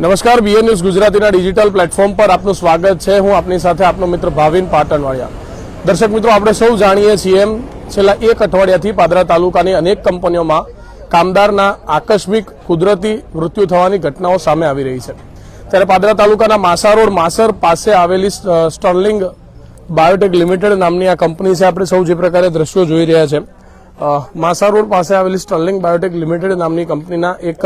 નમસ્કાર BN news ગુજરાતીના digital platform પર આપનું સ્વાગત છે. હું આપની સાથે આપનો મિત્ર ભાવિન પાટણવાળિયા. દર્શક મિત્રો, આપણે સૌ જાણીએ છીએ એમ, છેલ્લા એક અઠવાડિયાથી પાદરા તાલુકાની અનેક કંપનીઓમાં કામદારના આકસ્મિક કુદરતી મૃત્યુ થવાની ઘટનાઓ સામે આવી રહી છે. ત્યારે પાદરા તાલુકાના માસા રોડ માસર પાસે આવેલી સ્ટર્લિંગ બાયોટેક લિમિટેડ નામની આ કંપની છે. આપણે સૌ જે પ્રકારે દ્રશ્યો જોઈ રહ્યા છે. માસા રોડ પાસે આવેલી સ્ટર્લિંગ બાયોટેક લિમિટેડ નામની કંપનીના એક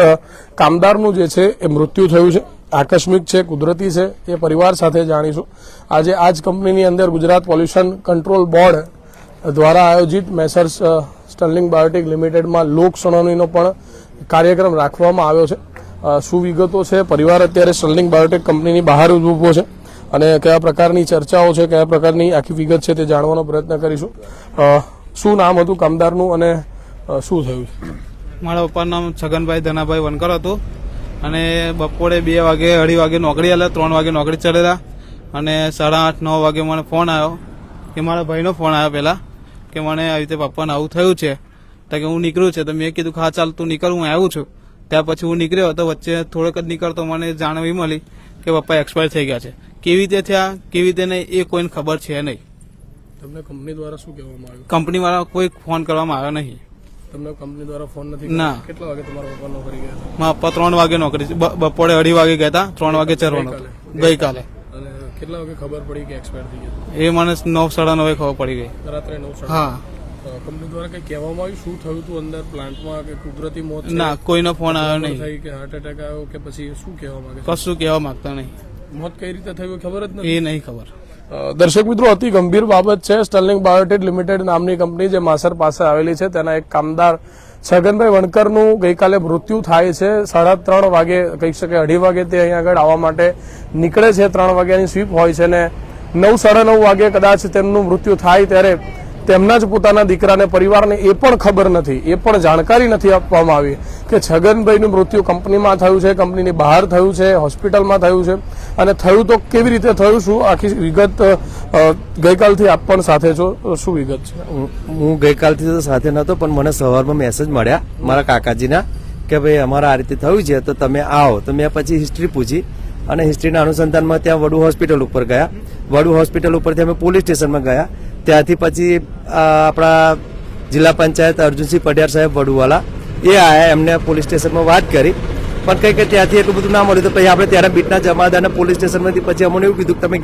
કામદારનું જે છે એ મૃત્યુ થયું છે. આકસ્મિક છે, કુદરતી છે, એ પરિવાર સાથે જાણીશું. આજે આ જ કંપનીની અંદર ગુજરાત પોલ્યુશન કંટ્રોલ બોર્ડ દ્વારા આયોજિત મેસર્સ સ્ટર્લિંગ બાયોટેક લિમિટેડમાં લોક સુનાવણીનો પણ કાર્યક્રમ રાખવામાં આવ્યો છે. શું વિગતો છે? પરિવાર અત્યારે સ્ટર્લિંગ બાયોટેક કંપનીની બહાર ઊભો છે અને કયા પ્રકારની ચર્ચાઓ છે, કયા પ્રકારની આખી વિગત છે તે જાણવાનો પ્રયત્ન કરીશું. શું નામ હતું કામદારનું અને શું થયું? મારા પપ્પાનું નામ છગનભાઈ ધનાભાઈ વનકર હતું. અને બપોરે બે વાગે, અઢી વાગે નોકરી આવેલા ત્રણ વાગે નોકરી ચડેલા અને સાડા આઠ, નવ વાગે મને ફોન આવ્યો કે મારા ભાઈનો ફોન આવ્યો પહેલા કે મને આવી રીતે પપ્પાને આવું થયું છે. તો કે હું નીકળ્યું છે. તો મેં કીધું હા, ચાલ તું નીકળ, હું આવ્યું છું. ત્યાર પછી હું નીકળ્યો તો વચ્ચે થોડોક જ નીકળતો મને જાણ એવી મળી કે પપ્પા એક્સપાયર થઈ ગયા છે. કેવી રીતે થયા, કેવી રીતે નહીં એ કોઈને ખબર છે નહીં. તમને કંપની દ્વારા શું કહેવામાં આવ્યું? કંપનીવાળા કોઈ ફોન કરવામાં આવ્યો નહીં. તમને કંપની દ્વારા ફોન નથી ના. કેટલા વાગે તમારા પપ્પા નોકરી ગયા હતા? મારા પપ્પા ત્રણ વાગે નોકરી બપોરે અઢી વાગે ગયા હતા. ત્રણ વાગે ચરવાનો. ગઈકાલે? કેટલા વાગે ખબર પડી કે એક્સપાયર થઈ ગયા? એ મને નવ સાડા નવે ખબર પડી ગઈ. રાત્રે નવ સાડા હા. કંપની દ્વારા કઈ કહેવામાં આવ્યું? શું થયું હતું અંદર પ્લાન્ટમાં કે કુદરતી મોત ના કોઈનો ફોન આવ્યો નહીં. કે હાર્ટ એટેક આવ્યો કે પછી શું કહેવા માંગે કશું કહેવા માંગતા નહીં. મોત કઈ રીતે થયું ખબર જ નથી? એ નહીં ખબર. દર્શક મિત્રો, અતિ ગંભીર બાબત છે. સ્ટર્લિંગ બાયોટેક લિમિટેડ નામની કંપની જે માસર પાસે આવેલી છે. તેના એક કામદાર છગનભાઈ વણકરનું ગઈકાલે મૃત્યુ થાય છે. સાડા ત્રણ વાગે કહી શકે અઢી વાગે તે અહીંયા આગળ આવવા માટે નીકળે છે. ત્રણ વાગ્યાની સ્વીપ હોય છે ને નવ, સાડા નવ વાગે કદાચ તેમનું મૃત્યુ થાય ત્યારે તેમના જ પોતાના દીકરાને, પરિવારને એ પણ ખબર નથી, એ પણ જાણકારી નથી આપવામાં આવી કે છગનભાઈનું મૃત્યુ કંપનીમાં થયું છે, કંપનીની બહાર થયું છે, હોસ્પિટલમાં થયું છે. અને થયું તો કેવી રીતે થયું, શું આખી વિગત ગઈકાલથી આપ પણ સાથે છો? શું વિગત છે? હું ગઈકાલથી તો સાથે નહોતો, પણ મને સવારમાં મેસેજ મળ્યા મારા કાકાજીના કે ભાઈ અમારે આ રીતે થયું છે, તો તમે આવો. તો મેં પછી હિસ્ટ્રી પૂછી અને હિસ્ટ્રીના અનુસંધાનમાં ત્યાં વડુ હોસ્પિટલ ઉપર ગયા. વડુ હોસ્પિટલ ઉપરથી અમે પોલીસ સ્ટેશનમાં ગયા. ત્યાંથી પછી આપણા જિલ્લા પંચાયત અર્જુનસિંહ પડિયાર સાહેબ વડુવાલા, એ આયા, એમને પોલીસ સ્ટેશનમાં વાત કરી. પણ કંઈ કે ત્યાંથી એટલું બધું ના મળ્યું તો પછી આપણે ત્યારે બીટના જમાદારને પોલીસ સ્ટેશનમાંથી પછી અમને એવું કીધું કે તમે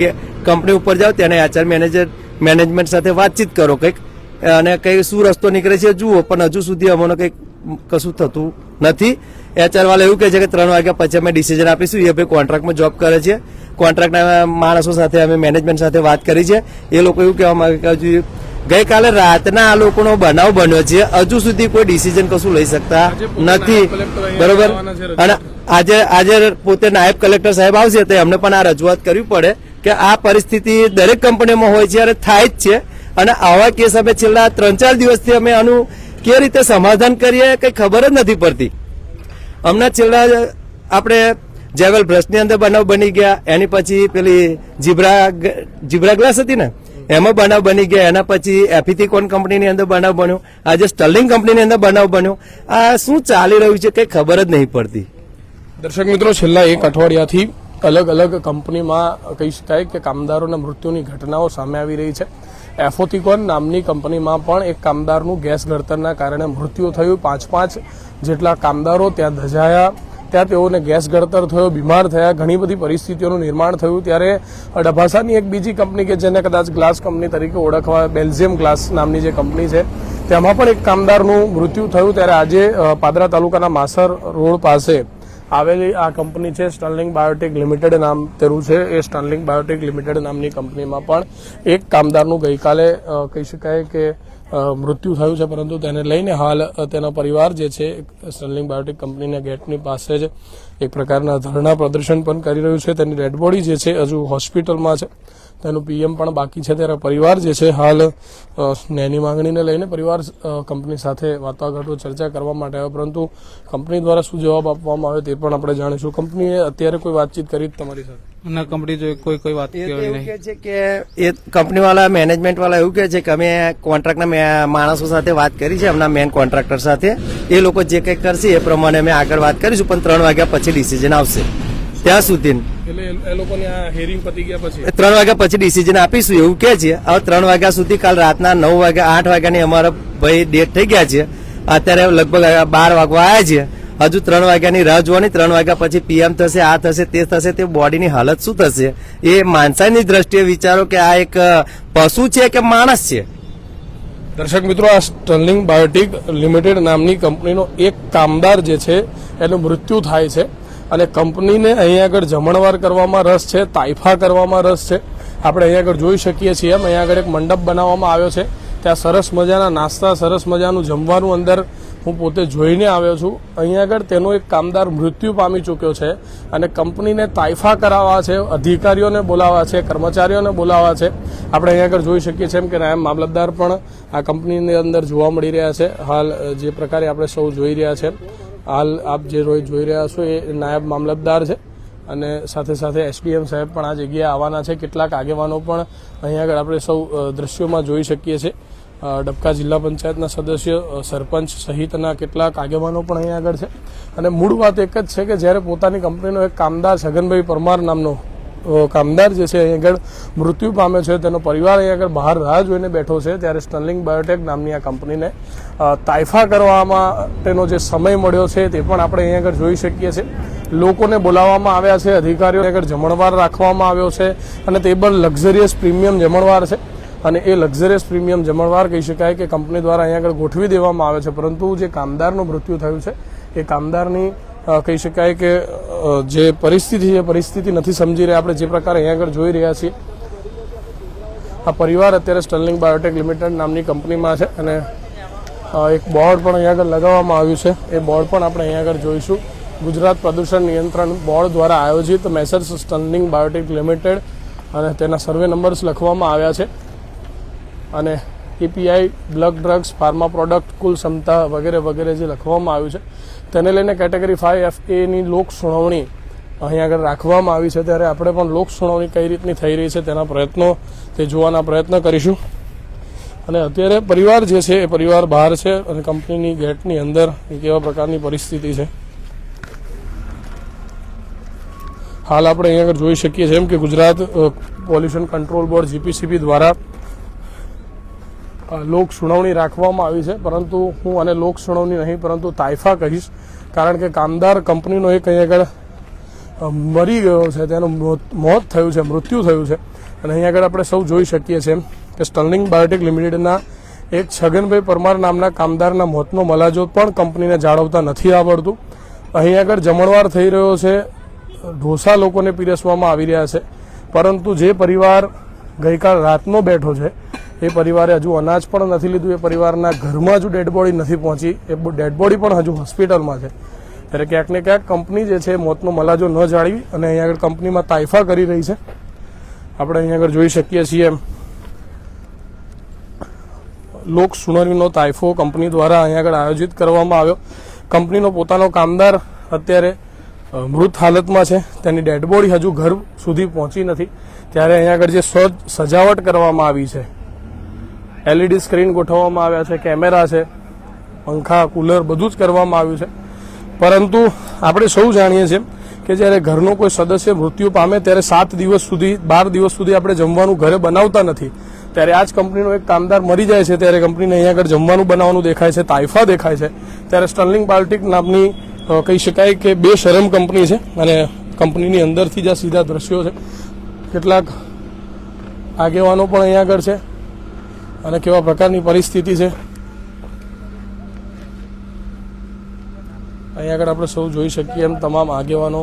કંપની ઉપર જાઓ ત્યાં એચઆર મેનેજર, મેનેજમેન્ટ સાથે વાતચીત કરો કંઈક. અને કંઈ શું રસ્તો નીકળે છે જુઓ, પણ હજુ સુધી અમને કંઈક કશું થતું નથી. એચઆર વાળા એવું કહે છે કે ત્રણ વાગ્યા પછી અમે ડિસિઝન આપીશું. એ ભાઈ કોન્ટ્રાક્ટમાં જોબ કરે છે. કોન્ટ્રાક્ટના માણસો સાથે અમે મેનેજમેન્ટ સાથે વાત કરી છે. એ લોકો એવું કહેવા માંગે કે હજુ ગઈકાલે રાતના આ લોકોનો બનાવ બન્યો છે. હજુ સુધી કોઈ ડિસિઝન કશું લઈ શકતા નથી. બરોબર? અને આજે આજે પોતે નાયબ કલેક્ટર સાહેબ આવશે તો એમને પણ આ રજૂઆત કરવી પડે કે આ પરિસ્થિતિ દરેક કંપનીમાં હોય છે અને થાય જ છે. અને આવા કેસ અમે છેલ્લા ત્રણ ચાર દિવસથી અમે આનું કેવી રીતે સમાધાન કરીએ કઈ ખબર જ નથી પડતી. હમણાં છેલ્લા આપણે જેવેલ બ્રશની અંદર બનાવ બની ગયા, એની પછી પેલી જીબ્રા જીબ્રા ગ્લાસ હતી ને, એમાં બનાવ બની ગયા, એના પછી એફિથિકોન કંપનીની અંદર બનાવ બન્યો, આજે સ્ટર્લિંગ કંપનીની અંદર બનાવ બન્યો. આ શું ચાલી રહ્યું છે કઈ ખબર જ નહીં પડતી. દર્શક મિત્રો, છેલ્લા એક અઠવાડિયાથી અલગ અલગ કંપનીમાં કહી શકાય કે કામદારોના મૃત્યુની ઘટનાઓ સામે આવી રહી છે. એફોથિકોન નામની કંપનીમાં પણ એક કામદારનું ગેસ ગળતરના કારણે મૃત્યુ થયું. પાંચ પાંચ જેટલા કામદારો ત્યાં ધજાયા. ત્યાં તેઓને ગેસ ગળતર થયો, બીમાર થયા. ઘણી બધી પરિસ્થિતિઓનું નિર્માણ થયું. ત્યારે ડભાસાની એક બીજી કંપની કે જેને કદાચ ગ્લાસ કંપની તરીકે ઓળખવા, બેલ્જિયમ ગ્લાસ નામની જે કંપની છે, તેમાં પણ એક કામદારનું મૃત્યુ થયું. ત્યારે આજે પાદરા તાલુકાના માસર રોડ પાસે આવેલી આ કંપની છે સ્ટર્લિંગ બાયોટેક લિમિટેડ નામ તેનું છે. એ સ્ટર્લિંગ બાયોટેક લિમિટેડ નામની કંપનીમાં પણ એક કામદારનું ગઈકાલે કહી શકાય કે મૃત્યુ થયું છે, પરંતુ તેને લઈને હાલ તેના પરિવાર જે છે સ્ટર્લિંગ બાયોટેક કંપનીના ગેટની પાસે જ એક પ્રકારના ધરણા પ્રદર્શન પણ કરી રહ્યું છે. તેની ડેડ બોડી જે છે હજુ હોસ્પિટલમાં છે. તેનું પીએમ પણ બાકી છે. ત્યારે પરિવાર જે છે હાલ ન્યાયની માંગણીને લઈને પરિવાર કંપની સાથે વાટાઘાટો ચર્ચા કરવા માટે આવ્યો. પરંતુ કંપની દ્વારા શું જવાબ આપવામાં આવ્યો તે પણ આપણે જાણીશું. કંપનીએ અત્યારે કોઈ વાતચીત કરી તમારી સાથે? ના કંપની જો કોઈ કોઈ વાત એવું નહીં. કે છે કે એ કંપની વાળા મેનેજમેન્ટ વાળા એવું કે છે કે અમે કોન્ટ્રાક્ટના મે- માણસો સાથે વાત કરી છે એમના મેન કોન્ટ્રાક્ટર સાથે. એ લોકો જે કંઈક કરશે એ પ્રમાણે અમે આગળ વાત કરીશું પણ ત્રણ વાગ્યા પછી ડિસિઝન આવશે. ત્યાં સુધી. ત્રણ વાગ્યા પછી ડિસિઝન આપીશું એવું કે છે. હવે ત્રણ વાગ્યા સુધી કાલ રાતના નવ વાગ્યા આઠ વાગ્યાની અમારા ભાઈ ડેટ થઈ ગયા છે. અત્યારે લગભગ બાર વાગવા આવ્યા છે. હજુ ત્રણ વાગ્યાની રાહ જોવાની ત્રણ વાગ્યા પછી પીએમ થશે આ થશે તે થશે તે બોડીની હાલત શું થશે? એ માણસાની દ્રષ્ટિએ વિચારો કે આ એક પશુ છે કે માણસ છે? દર્શક મિત્રો આ સ્ટર્લિંગ બાયોટિક લિમિટેડ નામની કંપનીનો એક કામદાર જે છે એનું મૃત્યુ થાય છે. અને કંપનીને અહીંયા આગળ જમણવાર કરવામાં રસ છે, તાઇફા કરવામાં રસ છે. આપણે અહીંયા આગળ જોઈ શકીએ છીએ એમ. અહીંયા આગળ એક મંડપ બનાવવામાં આવ્યો છે. ત્યાં સરસ મજાના નાસ્તા, સરસ મજાનું જમવાનું અંદર હું પોતે જોઈને આવ્યો છું. અહીંયા આગળ તેનો એક કામદાર મૃત્યુ પામી ચૂક્યો છે અને કંપનીને તાઇફા કરાવવા છે, અધિકારીઓને બોલાવવા છે, કર્મચારીઓને બોલાવવા છે. આપણે અહીંયા આગળ જોઈ શકીએ છીએ એમ કે નાયબ મામલતદાર પણ આ કંપનીની અંદર જોવા મળી રહ્યા છે. હાલ જે પ્રકારે આપણે સૌ જોઈ રહ્યા છે. હાલ આપ જે રોજ જોઈ રહ્યા છો એ નાયબ મામલતદાર છે અને સાથે સાથે એસડીએમ સાહેબ પણ આ જગ્યાએ આવવાના છે. કેટલાક આગેવાનો પણ અહીંયા આગળ આપણે સૌ દ્રશ્યોમાં જોઈ શકીએ છીએ. ડબકા જિલ્લા પંચાયતના સદસ્ય સરપંચ સહિતના કેટલાક આગેવાનો પણ અહીંયા આગળ છે. અને મૂળ વાત એક જ છે કે જ્યારે પોતાની કંપનીનો એક કામદાર છગનભાઈ પરમાર નામનો કામદાર જે છે અહીં આગળ મૃત્યુ પામ્યો છે, તેનો પરિવાર અહીં આગળ બહાર રાહ જોઈને બેઠો છે, ત્યારે સ્ટર્લિંગ બાયોટેક નામની આ કંપનીને તાઇફા કરવામાં તેનો જે સમય મળ્યો છે, તે પણ આપણે અહીં આગળ જોઈ શકીએ છીએ. લોકોને બોલાવવામાં આવ્યા છે અધિકારીઓ આગળ જમણવાર રાખવામાં આવ્યો છે, અને તે પણ લક્ઝરિયસ પ્રીમિયમ જમણવાર છે. અને એ લક્ઝરિયસ પ્રીમિયમ જમણવાર કહી શકાય કે કંપની દ્વારા અહીંયા આગળ ગોઠવી દેવામાં આવે છે, પરંતુ જે કામદારનું મૃત્યુ થયું છે, એ કામદારની કહી શકાય કે જે પરિસ્થિતિ છે પરિસ્થિતિ નથી સમજી રહ્યા આપણે, જે પ્રકારે અહીંયા આગળ જોઈ રહ્યા છીએ. આ પરિવાર અત્યારે સ્ટર્લિંગ બાયોટેક લિમિટેડ નામની કંપનીમાં છે અને એક બોર્ડ પણ અહીંયા આગળ લગાવવામાં આવ્યું છે. એ બોર્ડ પણ આપણે અહીંયા આગળ જોઈશું. ગુજરાત પ્રદૂષણ નિયંત્રણ બોર્ડ દ્વારા આયોજિત મેસર્સ સ્ટર્લિંગ બાયોટેક લિમિટેડ અને તેના સર્વે નંબર્સ લખવામાં આવ્યા છે. અને API bulk drugs, pharma product, કુલ ક્ષમતા વગેરે વગેરે જે લખવામાં આવ્યું છે, તેને લઈને કેટેગરી ફાઇવ એફ એની લોક સુનાવણી અહીં આગળ રાખવામાં આવી છે. ત્યારે આપણે પણ લોક સુનાવણી કઈ રીતની થઈ રહી છે તેના પ્રયત્નો, તે જોવાના પ્રયત્ન કરીશું. અને અત્યારે પરિવાર જે છે, એ પરિવાર બહાર છે અને કંપનીની ગેટની અંદર કેવા પ્રકારની પરિસ્થિતિ છે. હાલ આપણે અહીં આગળ જોઈ શકીએ છીએ એમ કે Gujarat pollution control board, GPCB દ્વારા લોક સુનાવણી રાખવામાં આવી છે, પરંતુ હું આને લોક સુનાવણી નહીં, પરંતુ તાઇફા કહીશ, કારણ કે કામદાર કંપનીનો એક અહીં આગળ મરી ગયો છે, તેનું મોત થયું છે, મૃત્યુ થયું છે. અને અહીં આગળ આપણે સૌ જોઈ શકીએ છીએ કે સ્ટર્લિંગ બાયોટેક લિમિટેડના એક છગનભાઈ પરમાર નામના કામદારના મોતનો મલાજો પણ કંપનીને જાળવતા નથી આવડતું. અહીં આગળ જમણવાર થઈ રહ્યો છે, ઢોસા લોકોને પીરસવામાં આવી રહ્યા છે, પરંતુ જે પરિવાર ગઈકાલ રાતનો બેઠો છે એ પરિવારે હજુ અનાજ પણ નથી લીધું, એ પરિવારના ઘરમાં હજુ ડેડ બોડી નથી પહોંચી, એ ડેડ બોડી પણ હજુ હોસ્પિટલમાં છે. ત્યારે ક્યાંક ને ક્યાંક કંપની જે છે મોતનો મલાજો ન જાળવી અને અહીં આગળ કંપનીમાં તાઇફા કરી રહી છે. આપણે અહીં આગળ જોઈ શકીએ છીએ એમ. લોક સુનાવણીનો તાઇફો કંપની દ્વારા અહીંયા આગળ આયોજિત કરવામાં આવ્યો. કંપનીનો પોતાનો કામદાર અત્યારે મૃત હાલતમાં છે. તેની ડેડ બોડી હજુ ઘર સુધી પહોંચી નથી. ત્યારે અહીં આગળ જે સજ સજાવટ કરવામાં આવી છે. એલઈડી સ્ક્રીન ગોઠવવામાં આવ્યા છે, કેમેરા છે, પંખા, કુલર બધું જ કરવામાં આવ્યું છે. પરંતુ આપણે સૌ જાણીએ છીએ કે જ્યારે ઘરનો કોઈ સદસ્ય મૃત્યુ પામે ત્યારે સાત દિવસ સુધી, બાર દિવસ સુધી આપણે જમવાનું ઘરે બનાવતા નથી. ત્યારે આ જ કંપનીનો એક કામદાર મરી જાય છે, ત્યારે કંપનીને અહીંયા આગળ જમવાનું બનાવવાનું દેખાય છે તાઇફા દેખાય છે. ત્યારે સ્ટર્લિંગ બાલ્ટિક નામની કહી શકાય કે બે શરમ કંપની છે અને કંપનીની અંદરથી જ આ સીધા દ્રશ્યો છે. કેટલાક આગેવાનો પણ અહીંયા આગળ છે. અને કેવા પ્રકારની પરિસ્થિતિ છે? અહીં આગળ આપણે સૌ જોઈ શકીએ એમ તમામ આગેવાનો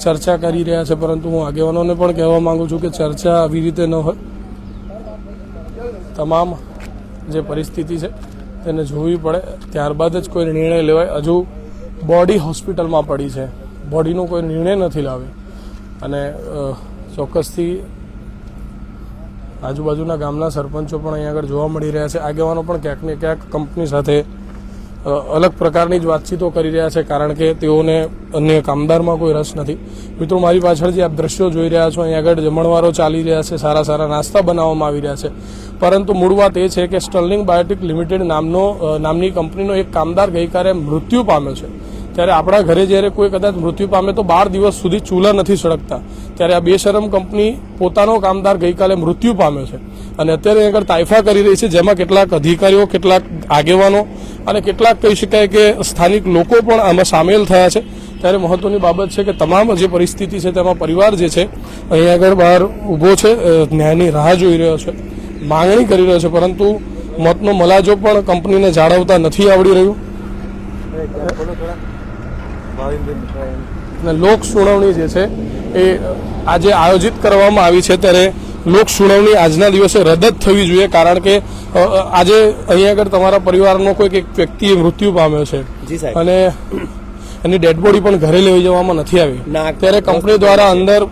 ચર્ચા કરી રહ્યા છે, પરંતુ હું આગેવાનોને પણ કહેવા માંગુ છું કે ચર્ચા આવી રીતે ન હોય. તમામ જે પરિસ્થિતિ છે, તેને જોવી પડે. ત્યારબાદ જ કોઈ નિર્ણય લેવાય. હજુ બોડી હોસ્પિટલમાં પડી છે. બોડીનો કોઈ નિર્ણય નથી લાવ્યો. અને ચોક્કસથી આજુબાજુના ગામના સરપંચો પણ અહીંયા આગળ જોવા મળી રહ્યા છે. આગેવાનો પણ ક્યાંક ને ક્યાંક કંપની સાથે અલગ પ્રકારની જ વાતચીતો કરી રહ્યા છે, કારણ કે તેઓને અન્ય કામદારમાં કોઈ રસ નથી. મિત્રો, મારી પાછળ જે આપ દ્રશ્યો જોઈ રહ્યા છો, અહીંયા આગળ જમણવારો ચાલી રહ્યા છે, સારા સારા નાસ્તા બનાવવામાં આવી રહ્યા છે. પરંતુ મૂળ વાત એ છે કે સ્ટર્લિંગ બાયોટિક લિમિટેડ નામનો નામની કંપનીનો એક કામદાર ગઈકાલે મૃત્યુ પામ્યો છે. ત્યારે આપણા ઘરે જ્યારે કોઈ કદાચ મૃત્યુ પામે તો બાર દિવસ સુધી ચૂલા નથી સળગતા. ત્યારે આ બેશરમ કંપની પોતાનો કામદાર ગઈકાલે મૃત્યુ પામ્યો છે. અને અત્યારે આગળ તાઇફા કરી રહી છે, જેમાં કેટલાક અધિકારીઓ, કેટલાક આગેવાનો અને કેટલાક કહી શકાય કે સ્થાનિક લોકો પણ આમાં સામેલ થયા છે. ત્યારે મહત્વની બાબત છે કે તમામ જે પરિસ્થિતિ છે, તેમાં પરિવાર જે છે, અહીં આગળ બહાર ઊભો છે ન્યાયની રાહ જોઈ રહ્યો છે. માંગણી કરી રહ્યો છે, પરંતુ મતનો મલાજો પણ કંપનીને જાળવતા નથી આવડી રહ્યું. અને લોક સુનાવણી જે છે એ આજે આયોજિત કરવામાં આવી છે ત્યારે લોક સુનાવણી આજના દિવસે રદ જ થવી જોઈએ કારણ કે આજે અહીં આગળ તમારા પરિવારનો કોઈક એક વ્યક્તિએ મૃત્યુ પામ્યો છે. અને એની ડેડ બોડી પણ ઘરે લઈ જવામાં નથી આવી. ત્યારે કંપની દ્વારા અંદર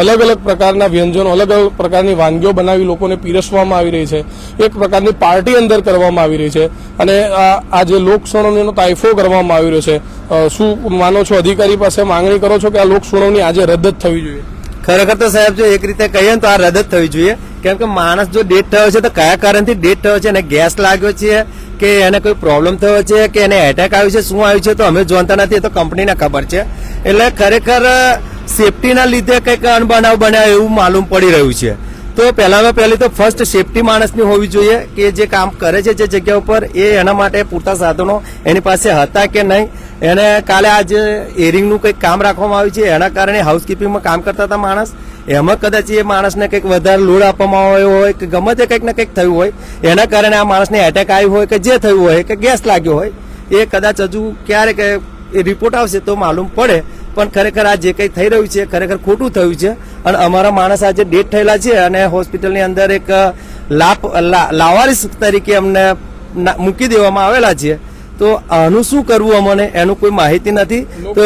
અલગ અલગ પ્રકારના વ્યંજનો અલગ અલગ પ્રકારની વાનગીઓ બનાવી લોકોને પીરસવામાં આવી રહી છે. એક પ્રકારની પાર્ટી અંદર કરવામાં આવી રહી છે. અને આ જે લોક સુનાવણીનો તાઇફો કરવામાં આવી રહ્યો છે. શું માનો છો? અધિકારી પાસે માંગણી કરો છો કે આ લોક સુનાવણી આજે રદ જ થવી જોઈએ? ખરેખર તો સાહેબ, જો એક રીતે કહીએ તો આ રદ જ થવી જોઈએ. કેમ કે માણસ જો ડેથ થયો છે તો કયા કારણથી ડેથ થયો છે? એને ગેસ લાગ્યો છે કે એને કોઈ પ્રોબ્લેમ થયો છે કે એને એટેક આવ્યું છે? શું આવ્યું છે તો અમે જાણતા નથી, એ તો કંપનીને ખબર છે. એટલે ખરેખર સેફટીના લીધે કંઈક અનબનાવ બન્યા એવું માલુમ પડી રહ્યું છે. તો પહેલામાં પહેલી તો ફર્સ્ટ સેફટી માણસની હોવી જોઈએ કે જે કામ કરે છે જે જગ્યા ઉપર, એ એના માટે પૂરતા સાધનો એની પાસે હતા કે નહીં. એને કાલે આ જે એરિંગનું કંઈક કામ રાખવામાં આવ્યું છે, એના કારણે હાઉસકીપિંગમાં કામ કરતા હતા માણસ. એમાં કદાચ એ માણસને કંઈક વધારે લોડ આપવામાં આવ્યો હોય કે ગમે તે કંઈક ને કંઈક થયું હોય, એના કારણે આ માણસને એટેક આવ્યું હોય કે જે થયું હોય કે ગેસ લાગ્યો હોય, એ કદાચ હજુ ક્યારેક રિપોર્ટ આવશે તો માલુમ પડે. પણ ખરેખર આ જે કંઈ થઈ રહ્યું છે ખરેખર ખોટું થયું છે. અને અમારા માણસ આજે ડેથ થયેલા છે અને હોસ્પિટલની અંદર એક લાપ લા- લાવારીસ તરીકે અમને મૂકી દેવામાં આવેલા છે. તો આનું શું કરવું અમને? એનું કોઈ માહિતી નથી. તો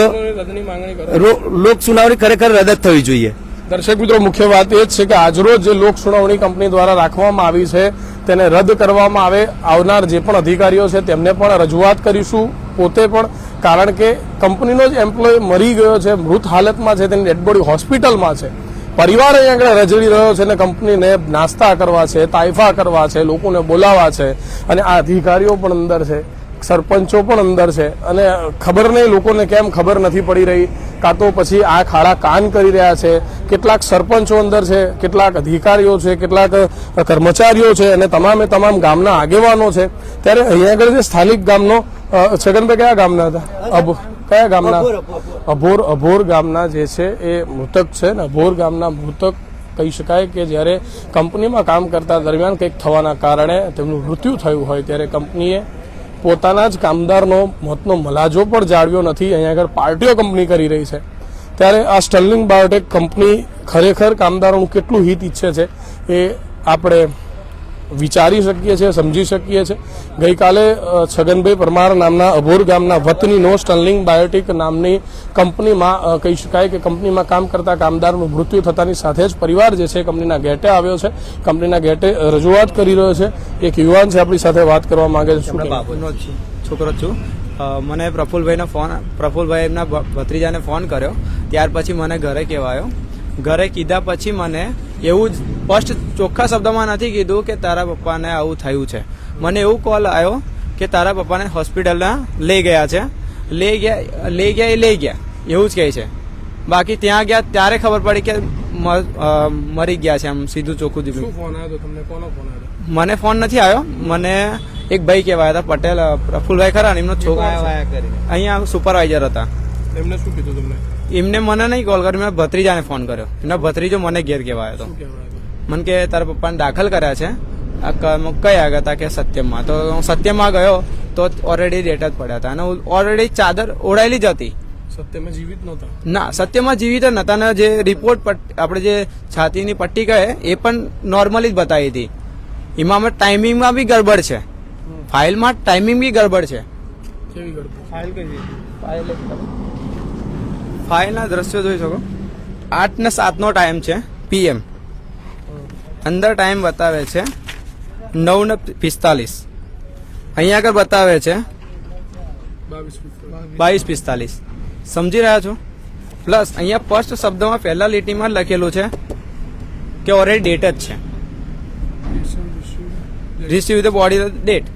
લોક સુનાવણી ખરેખર રદ થવી જોઈએ. દર્શક મિત્રો મુખ્ય વાત એ જ છે કે આજરોજ જે લોક સુનાવણી કંપની દ્વારા રાખવામાં આવી છે તેને રદ કરવામાં આવે આવનાર જે પણ અધિકારીઓ છે તેમને પણ રજૂઆત કરીશું. પોતે પણ કારણ કે કંપનીનો જ એમ્પ્લોય મરી ગયો છે, મૃત હાલતમાં છે, તેની ડેડ બોડી હોસ્પિટલમાં છે. પરિવાર અહીં આગળ રજડી રહ્યો છે અને કંપનીને નાસ્તા કરવા છે તાઇફા કરવા છે, લોકોને બોલાવવા છે અને આ અધિકારીઓ પણ અંદર છે, સરપંચો પણ અંદર છે અને ખબર નહીં લોકોને કેમ ખબર નથી પડી રહી. કાં તો પછી આ ખાડા કાન કરી રહ્યા છે, કેટલાક સરપંચો અંદર છે, કેટલાક અધિકારીઓ છે, કેટલાક કર્મચારીઓ છે અને તમામે તમામ ગામના આગેવાનો છે. ત્યારે અહીંયા આગળ જે સ્થાનિક ગામનો છગનભાઈ કયા ગામના હતા? અબો કયા ગામના? અભોર અભોર ગામના જે છે એ મૃતક છે ને અભોર ગામના મૃતક કહી શકાય કે જ્યારે કંપનીમાં કામ કરતા દરમિયાન કંઈક થવાના કારણે તેમનું મૃત્યુ થયું હોય ત્યારે કંપનીએ પોતાના જ કામદારનો મોતનો મલાજો પણ જાળવ્યો નથી. અહીંયા આગળ પાર્ટીઓ કંપની કરી રહી છે. ત્યારે આ સ્ટર્લિંગ બાયોટેક કંપની ખરેખર કામદારોનું કેટલું હિત ઈચ્છે છે એ આપણે વિચારી શકીએ છીએ સમજી શકીએ છીએ. ગઈકાલે છગનભાઈ પરમાર નામના અભોર ગામના વતનીનો સ્ટર્લિંગ બાયોટિક નામની કંપનીમાં કહી શકાય કે કંપનીમાં કામ કરતા કામદારનું મૃત્યુ થતાની સાથે જ પરિવાર જે છે કંપનીના ગેટે આવ્યો છે. કંપનીના ગેટે રજૂઆત કરી રહ્યો છે. એક યુવાન છે આપણી સાથે વાત કરવા માંગે છે. છોકરો છું. મને પ્રફુલભાઈનો ફોન પ્રફુલભાઈ એમના ભત્રીજાને ફોન કર્યો. ત્યાર પછી મને ઘરે કહેવાયો. ઘરે કીધા પછી મને એવું જ સ્પષ્ટ ચોખ્ખા શબ્દમાં નથી કીધું કે તારા પપ્પાને આવું થયું છે. મને એવું કોલ આવ્યો કે તારા પપ્પાને હોસ્પિટલમાં લઈ ગયા છે. લઈ ગયા લઈ ગયા એ લઈ ગયા. એવું જ કહે છે. બાકી ત્યાં ગયા ત્યારે ખબર પડી કે મરી ગયા છે આમ સીધું ચોખ્ખું આવ્યો મને ફોન નથી આવ્યો મને એક ભાઈ કહેવાયા હતા પટેલ પ્રફુલભાઈ ખરા એમનો છોકરો અહીંયા સુપરવાઇઝર હતા. એમને શું કીધું તમને? એમને મને નહીં કોલ કર્યો મેં ભત્રીજાને ફોન કર્યો. એમના ભત્રીજો મને ઘેર કહેવાયો હતો. શું મને કે તારા પપ્પાને દાખલ કર્યા છે. આ ક- કયા ગયા હતા કે સત્યમમાં. તો હું સત્યમમાં ગયો તો ઓલરેડી ડેટ જ પડ્યા હતા. અને ઓલરેડી ચાદર ઓળાયેલી જ હતી. સત્યમાં જીવિત નહોતા? ના સત્યમાં જીવિત જ નહોતા. અને જે રિપોર્ટ આપણે જે છાતીની પટ્ટી કહે એ પણ નોર્મલી જ બતાવી હતી. એમાં અમે ટાઈમિંગમાં બી ગડબડ છે. ફાઇલમાં ટાઈમિંગ બી ગડબડ છે. કેવી ગડબડ? ફાઇલ કઈ ફાઇલ ફાઇલના દ્રશ્યો જોઈ શકો. આઠ ને સાતનો ટાઈમ છે પીએમ અંદર ટાઈમ બતાવે છે, નવ ને પિસ્તાલીસ. અહીંયા આગળ બતાવે છે, બાવીસ પિસ્તાલીસ. સમજી રહ્યા છો? પ્લસ અહીંયા ફર્સ્ટ શબ્દમાં પહેલા લીટીમાં લખેલું છે કે ઓલરેડી ડેટ જ છે. Receive the body date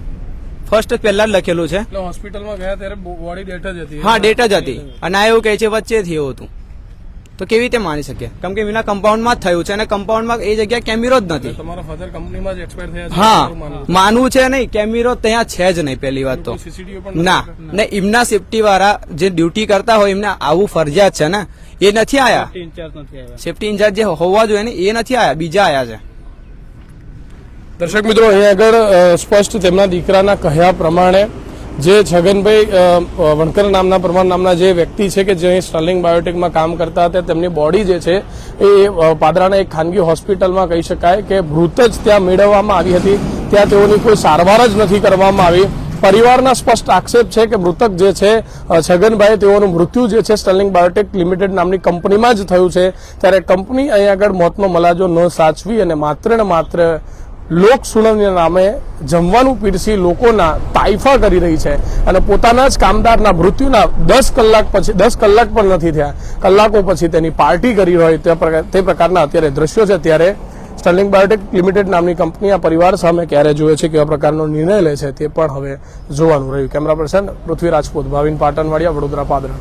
first પહેલા જ લખેલું છે. એટલે હોસ્પિટલમાં ગયા ત્યારે બોડી ડેટ જ હતી. હા ડેટ જ હતી. અને આ એવું કહે છે વચ્ચેથી એવું હતું. તો કેવી રીતે માની શકીએ કેમ કે વિના કમ્પાઉન્ડમાં જ થયું છે અને કમ્પાઉન્ડમાં એ જગ્યાએ કેમેરો જ નથી. તમારા ફાધર કંપનીમાં જ એક્સપાયર થયા છે હા માનવું છે. નહીં. કેમેરો ત્યાં છે જ નહીં પહેલી વાત તો. ના. ને એમના સેફટી વાળા જે ડ્યુટી કરતા હોય એમને આવું ફરજિયાત છે ને. એ નથી આયા. ઇન્ચાર્જ નથી આવ્યા સેફટી ઇન્ચાર્જ જે હોવા જોઈએ ને એ નથી આયા. બીજા આયા છે. દર્શક મિત્રો અહીંયા આગળ સ્પષ્ટ તેમના દીકરાના કહ્યા પ્રમાણે જે છગનભાઈ વણકર નામના પ્રમાણ નામના જે વ્યક્તિ છે કે જે અહીં સ્ટર્લિંગ બાયોટેકમાં કામ કરતા હતા, તેમની બોડી જે છે એ પાદરાના એક ખાનગી હોસ્પિટલમાં કહી શકાય કે મૃત જ ત્યાં મેળવવામાં આવી હતી. ત્યાં તેઓની કોઈ સારવાર જ નથી કરવામાં આવી. પરિવારના સ્પષ્ટ આક્ષેપ છે કે મૃતક જે છે છગનભાઈ તેઓનું મૃત્યુ જે છે સ્ટર્લિંગ બાયોટેક લિમિટેડ નામની કંપનીમાં જ થયું છે. ત્યારે કંપની અહીં આગળ મોતનો મલાજો ન સાચવી અને માત્ર ને માત્ર લોક સુનાવણીના નામે જમવાનું પીરસી લોકોના તાઇફા કરી રહી છે અને પોતાના જ કામદારના મૃત્યુના દસ કલાક પછી, દસ કલાક પણ નથી થયા. કલાકો પછી તેની પાર્ટી કરી હોય તે તે પ્રકારના અત્યારે દ્રશ્યો છે. ત્યારે સ્ટર્લિંગ બાયોટેક લિમિટેડ નામની કંપની આ પરિવાર સામે ક્યારે જોવે છે, કેવા પ્રકારનો નિર્ણય લે છે તે પણ હવે જોવાનું રહ્યું. Camera person Prithvi Rajput Bhavin Patanwadiya, Vadodara, Padra.